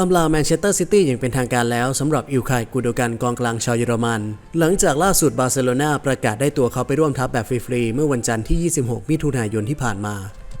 อำลาแมนเชสเตอร์ซิตี้อย่างเป็นทางการแล้วสำหรับอิวคายกูโดกันกองกลางชาวเยอรมัน หลังจากล่าสุดบาร์เซโลนาประกาศได้ตัวเขาไปร่วมทัพแบบฟรีๆเมื่อวันจันทร์ที่ 26 มิถุนายนที่ผ่านมา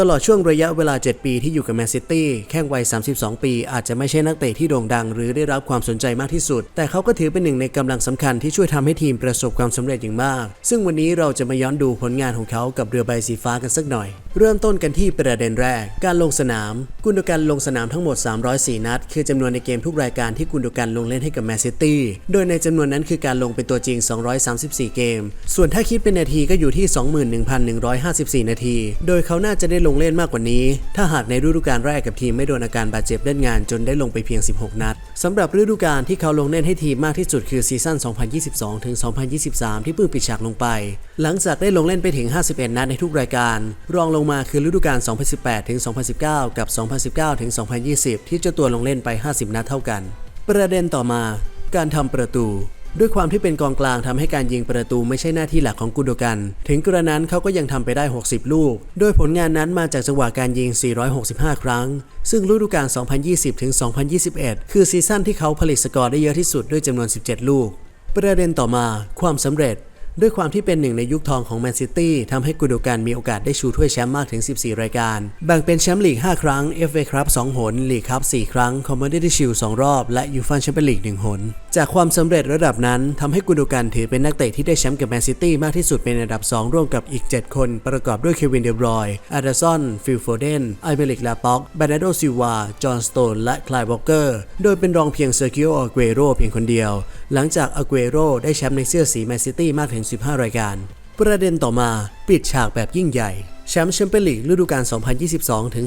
ตลอดช่วงระยะเวลา 7 ปีที่อยู่กับแมนซิตี้แข้งวัย 32 ปี อาจจะไม่ใช่นักเตะที่โด่งดัง หรือได้รับความสนใจมากที่สุด แต่เขาก็ถือเป็นหนึ่งในกำลังสำคัญที่ช่วยทำให้ทีมประสบความสำเร็จอย่างมาก ซึ่งวันนี้เราจะมาย้อนดูผลงานของเขากับเรือใบสีฟ้ากันสักหน่อย เริ่มต้นกันที่ประเด็นแรก การลงสนาม กุนโดกันลงสนามทั้งหมด 304 นัด คือจำนวนในเกมทุกรายการที่กุนโดกันลงเล่นให้กับแมนซิตี้โดยในจำนวนนั้นคือการลงเป็นตัวจริง 234 เกม ส่วนถ้าคิดเป็นนาทีก็อยู่ที่ 21,154 นาที โดยเขาน่าจะได้ลงเล่นมากกว่านี้ ถ้าหากในฤดูกาลแรกกับทีมไม่โดนอาการบาดเจ็บเล่นงานจนได้ลงไปเพียง 16 นัดสำหรับฤดูกาลที่เขาลงเล่นให้ทีมมากที่สุดคือซีซั่น 2022ถึง2023 ที่เพิ่งปิดฉากลงไป หลังจากได้ลงเล่นไปถึง 51 นัดในทุกรายการ รองลงมาคือฤดูกาล 2018ถึง2019 กับ 2019ถึง2020 ที่เจ้าตัวลงเล่นไป 50 นัดเท่ากัน ประเด็นต่อมา การทำประตู ด้วยความที่เป็นกองกลางทำให้การยิงประตูไม่ใช่หน้าที่หลักของกุโดกัน ถึงกระนั้นเขาก็ยังทำไปได้ 60 ลูก โดยผลงานนั้นมาจากจังหวะการยิง 465 ครั้ง ซึ่งฤดูกาล 2020ถึง2021 คือซีซั่นที่เขาผลิตสกอร์ได้เยอะที่สุดด้วยจำนวน 17 ลูก ประเด็นต่อมา ความสำเร็จด้วยความที่เป็นหนึ่งในยุคทองของแมนซิตี้ทำให้กุโดกันมีโอกาสได้ชูถ้วยแชมป์มากถึง 14 รายการ แบ่งเป็นแชมป์ลีก 5 ครั้ง FA ครับ 2 หน ลีกครับ 4 ครั้ง คอมมอนดี้ชิล2รอบ และยูฟ่าแชมเปี้ยนลีก 1 หน จากความสำเร็จระดับนั้นทำให้กุนโดกันถือเป็นนักเตะที่ได้แชมป์กับแมนซิตี้มากที่สุดเป็นอันดับ 2 ร่วมกับอีก 7 คนประกอบด้วยเควินเดบรอยอาร์เดซันฟิลโฟเดนไอเมลิกลาป็อกเบรนาโดซิวา จอห์นสโตน และคลายวอลเกอร์ โดยเป็นรองเพียงเซอร์กิโออาเกโรเพียงคนเดียว หลังจากอาเกโรได้แชมป์ในเสื้อสีแมนซิตี้มากถึง 15 รายการ ประเด็นต่อมาปิดฉากแบบยิ่งใหญ่ แชมป์แชมเปี้ยนลีกฤดูกาล 2022 ถึง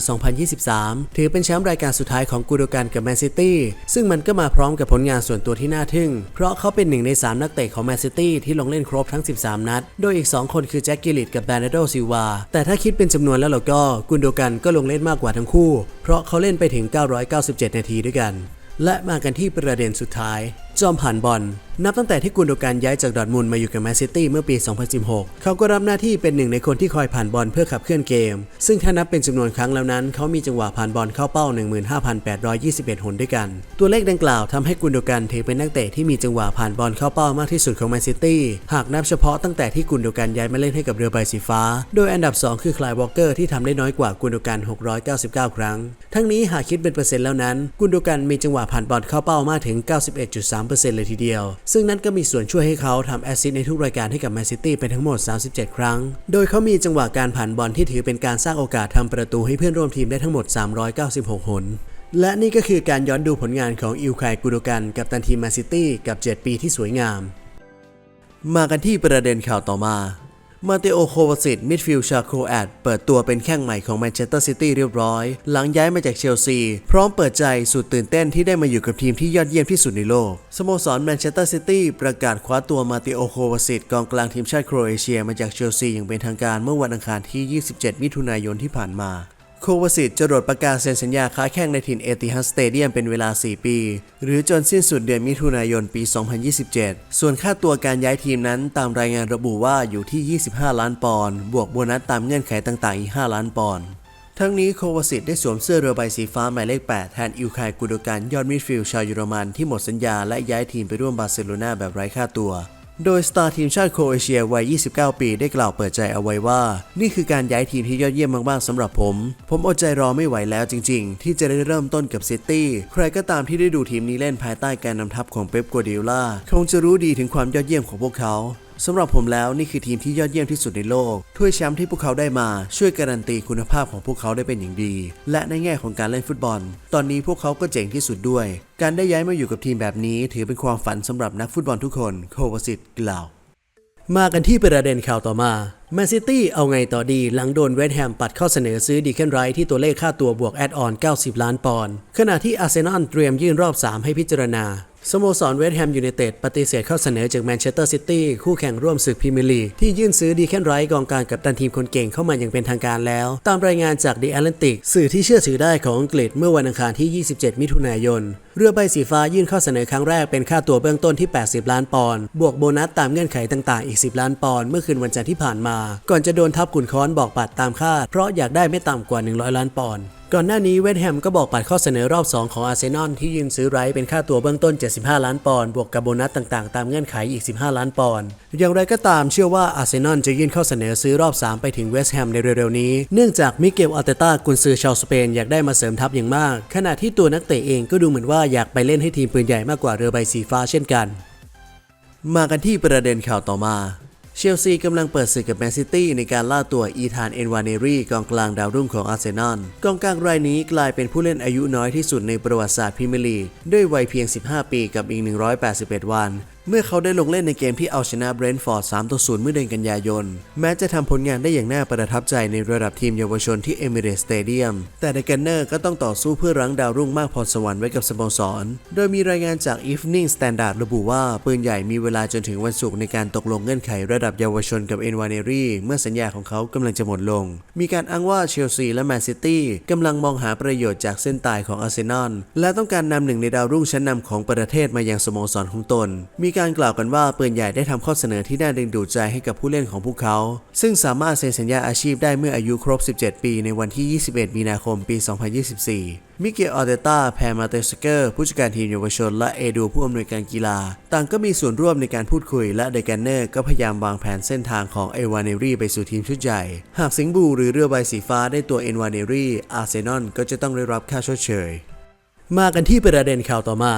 2023 ถือเป็นแชมป์รายการสุดท้ายของกูโดกันกับแมนซิตี้ ซึ่งมันก็มาพร้อมกับผลงานส่วนตัวที่น่าทึ่ง เพราะเขาเป็นหนึ่งใน 3 นักเตะของแมนซิตี้ที่ลงเล่นครบทั้ง 13 นัด โดยอีก 2 คนคือแจ็คกิลิตกับแบรนาโดซิวา แต่ถ้าคิดเป็นจำนวนแล้วเราก็กุนโดกันก็ลงเล่นมากกว่าทั้งคู่ เพราะเขาเล่นไปถึง 997 นาทีด้วยกัน และมากันที่ประเด็นสุดท้าย จอมผ่านบอล นับตั้งแต่ที่กุนโดกันย้ายจากดอทมุนมาอยู่กับแมนซิตี้เมื่อปี 2016 เขาก็รับหน้าที่เป็นหนึ่งในคนที่คอยผ่านบอลเพื่อขับเคลื่อนเกม ซึ่งถ้านับเป็นจำนวนครั้งแล้วนั้น เขามีจังหวะผ่านบอลเข้าเป้า 15,821 หนด้วยกัน ตัวเลขดังกล่าวทำให้กุนโดกันถือเป็นนักเตะที่มีจังหวะผ่านบอลเข้าเป้ามากที่สุดของแมนซิตี้ หากนับเฉพาะตั้งแต่ที่กุนโดกันย้ายมาเล่นให้กับเรือใบสีฟ้า โดยอันดับ 2 คือคลายวอลเกอร์ที่ทำได้น้อยกว่ากุนโดกัน699 ครั้ง ทั้งนี้หากคิดเป็นเปอร์เซ็นต์แล้วนั้น กุนโดกันมีจังหวะผ่านบอลเข้าเป้ามากถึง 91.3%เลยทีเดียวซึ่งนั่นก็มีส่วนช่วยให้เขาทำแอสซิสในทุกรายการให้กับแมนซิตี้เป็นทั้งหมด 37 ครั้ง โดยเขามีจังหวะการผ่านบอลที่ถือเป็นการสร้างโอกาสทำประตูให้เพื่อนร่วมทีมได้ทั้งหมด 396 หน และนี่ก็คือการย้อนดูผลงานของอิวคายกูโดกันกับตันทีมแมนซิตี้กับ 7 ปีที่สวยงาม มากันที่ประเด็นข่าวต่อมา มาเตโอโควาซิตมิดฟิลด์ชาโคแอดเปิดตัวเป็นแข้งใหม่ของแมนเชสเตอร์ซิตี้เรียบร้อย หลังย้ายมาจากเชลซี พร้อมเปิดใจสุดตื่นเต้นที่ได้มาอยู่กับทีมที่ยอดเยี่ยมที่สุดในโลก สโมสรแมนเชสเตอร์ซิตี้ประกาศคว้าตัวมาเตโอโควาซิตกองกลางทีมชาติโครเอเชียมาจากเชลซีอย่างเป็นทางการเมื่อวันอังคารที่ 27 มิถุนายนที่ผ่านมา ควาซิตจะโดดประกาศเซ็นสัญญาค้าแข่งในถิ่นเอติฮัสเตเดียมเป็นเวลา 4 ปี หรือจนสิ้นสุดเดือนมิถุนายนปี 2027 ส่วนค่าตัวการย้ายทีมนั้นตามรายงานระบุว่าอยู่ที่ 25 ล้านปอนด์บวกโบนัสตามเงื่อนไขต่างๆ อีก 5 ล้านปอนด์ทั้งนี้โควาซิตได้สวมเสื้อเรือใบสีฟ้าหมายเลข 8 แทนอิลคายกูโดกันยอดมิดฟิลด์ชาวเยอรมันที่หมดสัญญาและย้ายทีมไปร่วมบาร์เซโลนาแบบไร้ค่าตัว โดยสตาร์ทีมชาติโครเอเชียวัย 29 ปีได้กล่าวเปิดใจเอาไว้ว่า นี่คือการย้ายทีมที่ยอดเยี่ยมมากๆสำหรับผม ผมอดใจรอไม่ไหวแล้วจริง ๆ ที่จะได้เริ่มต้นกับซิตี้ใครก็ตามที่ได้ดูทีมนี้เล่นภายใต้การนำทัพของเป๊ปกัวเดโอล่าคงจะรู้ดีถึงความยอดเยี่ยมของพวกเขา สำหรับผมแล้วนี่คือทีมที่ยอดเยี่ยมที่สุดในโลก ถ้วยแชมป์ที่พวกเขาได้มาช่วยการันตีคุณภาพของพวกเขาได้เป็นอย่างดี และในแง่ของการเล่นฟุตบอล ตอนนี้พวกเขาก็เจ๋งที่สุดด้วย การได้ย้ายมาอยู่กับทีมแบบนี้ ถือเป็นความฝันสำหรับนักฟุตบอลทุกคนโควาซิตกล่าวมากันที่ประเด็นข่าวต่อมาแมนซิตี้เอาไงต่อดีหลังโดนเวสต์แฮมปัดข้อเสนอซื้อดีเคนไรท์ที่ตัวเลขค่าตัวบวกแอดออน 90 ล้านปอนด์ขณะที่อาร์เซนอลเตรียมยื่นรอบ 3 ให้พิจารณา สโมสรเวสต์แฮมยูไนเต็ดปฏิเสธข้อเสนอจากแมนเชสเตอร์ซิตี้คู่แข่งร่วมศึกพรีเมียร์ลีกที่ยื่นซื้อดีแคนไรท์กองกลางกับตันทีมคนเก่งเข้ามาอย่างเป็นทางการแล้ว ตามรายงานจาก The Atlantic สื่อที่เชื่อถือได้ของอังกฤษเมื่อวันอังคารที่ 27 มิถุนายน เรือใบสีฟ้ายื่นข้อเสนอครั้งแรกเป็นค่าตัวเบื้องต้นที่ 80 ล้านปอนด์บวกโบนัสตามเงื่อนไขต่างๆ อีก 10 ล้านปอนด์เมื่อคืนวันจันทร์ที่ผ่านมา ก่อนจะโดนทับขุนค้อนบอกปัดตามคาดเพราะอยากได้ไม่ต่ำกว่า 100 ล้านปอนด์ ก่อนหน้านี้เวสต์แฮมก็บอกปัดข้อเสนอรอบ 2 ของอาร์เซนอลที่ยื่นซื้อไรเป็นค่าตัวเบื้องต้น 75 ล้านปอนด์บวกกับโบนัสต่างๆ ตามเงื่อนไขอีก 15 ล้านปอนด์อย่างไรก็ตามเชื่อว่าอาร์เซนอลจะยื่นข้อเสนอซื้อรอบ 3 ไปถึงเวสต์แฮมในเร็วๆนี้ เนื่องจากมิเกลอาร์เตต้ากุนซือชาวสเปนอยากได้มาเสริมทัพอย่างมาก ขณะที่ตัวนักเตะเองก็ดูเหมือนว่าอยากไปเล่นให้ทีมปืนใหญ่มากกว่าเรือใบสีฟ้าเช่นกัน มากันที่ประเด็นข่าวต่อมา เชลซีกำลังเปิดศึกกับแมนซิตี้ในการล่าตัวอีธานเอ็นวานเนรีกองกลางดาวรุ่งของอาร์เซนอลกองกลางรายนี้กลายเป็นผู้เล่นอายุน้อยที่สุดในประวัติศาสตร์พรีเมียร์ลีกด้วยวัยเพียง 15 ปีกับอีก 181 วัน เมื่อเขาได้ลงเล่นในเกมที่เอาชนะเบรนท์ฟอร์ด 3 ต่อ 0 เมื่อเดือนกันยายน แม้จะทำผลงานได้อย่างน่าประทับใจในระดับทีมเยาวชนที่เอมิเรตสเตเดียม แต่เดกันเนอร์ก็ต้องต่อสู้เพื่อรั้งดาวรุ่งมากพรสวรรค์ไว้กับสโมสร โดยมีรายงานจาก Evening Standard ระบุว่า ปืนใหญ่มีเวลาจนถึงวันศุกร์ในการตกลงเงื่อนไขระดับเยาวชนกับเอ็นวาเนรีเมื่อสัญญาของเขากำลังจะหมดลง มีการอ้างว่าเชลซีและแมนซิตี้กำลังมองหาประโยชน์จากเส้นตายของอาร์เซนอลและต้องการนำหนึ่งในดาวรุ่งชั้นนำของประเทศมายังสโมสรของตน มีการกล่าวกันว่าปืนใหญ่ได้ทำข้อเสนอที่น่าดึงดูดใจให้กับผู้เล่นของพวกเขา ซึ่งสามารถเซ็นสัญญาอาชีพได้เมื่ออายุครบ 17 ปีในวันที่ 21 มีนาคม ปี 2024มิเกลออเตต้า แพรมาเตสเกอร์ ผู้จัดการทีมเยาวชน และเอดูผู้อำนวยการกีฬา ต่างก็มีส่วนร่วมในการพูดคุย และเดแกนเนอร์ก็พยายามวางแผนเส้นทางของเอวานเนรีไปสู่ทีมชุดใหญ่ หากสิงบูหรือเรือใบสีฟ้าได้ตัวเอวานเนรีอาร์เซนอลก็จะต้องได้รับค่าชดเชย มากันที่ประเด็นข่าวต่อมา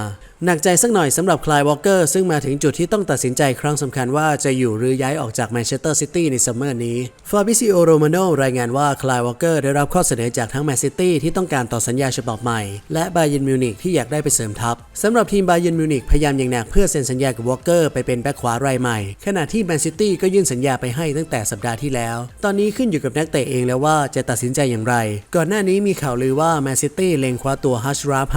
หนักใจสักหน่อยสำหรับคลายวอลเกอร์ซึ่งมาถึงจุดที่ต้องตัดสินใจครั้งสำคัญว่าจะอยู่หรือย้ายออกจากแมนเชสเตอร์ซิตี้ในซัมเมอร์นี้ ฟาบิซิโอโรมาโนรายงานว่าคลายวอลเกอร์ได้รับข้อเสนอจากทั้งแมนซิตี้ที่ต้องการต่อสัญญาฉบับใหม่ และบาเยนมิวนิกที่อยากได้ไปเสริมทัพสำหรับทีมบาเยนมิวนิกพยายามอย่างหนักเพื่อเซ็นสัญญากับวอลเกอร์ไปเป็นแบ็คขวารายใหม่ ขณะที่แมนซิตี้ก็ยื่นสัญญาไปให้ตั้งแต่สัปดาห์ที่แล้ว ตอนนี้ขึ้นอยู่กับนักเตะเองแล้วว่าจะตัดสินใจอย่างไร ก่อนหน้านี้มีข่าวลือว่าแมนซิตี้เล็งคว้าตัวฮัชราฟฮ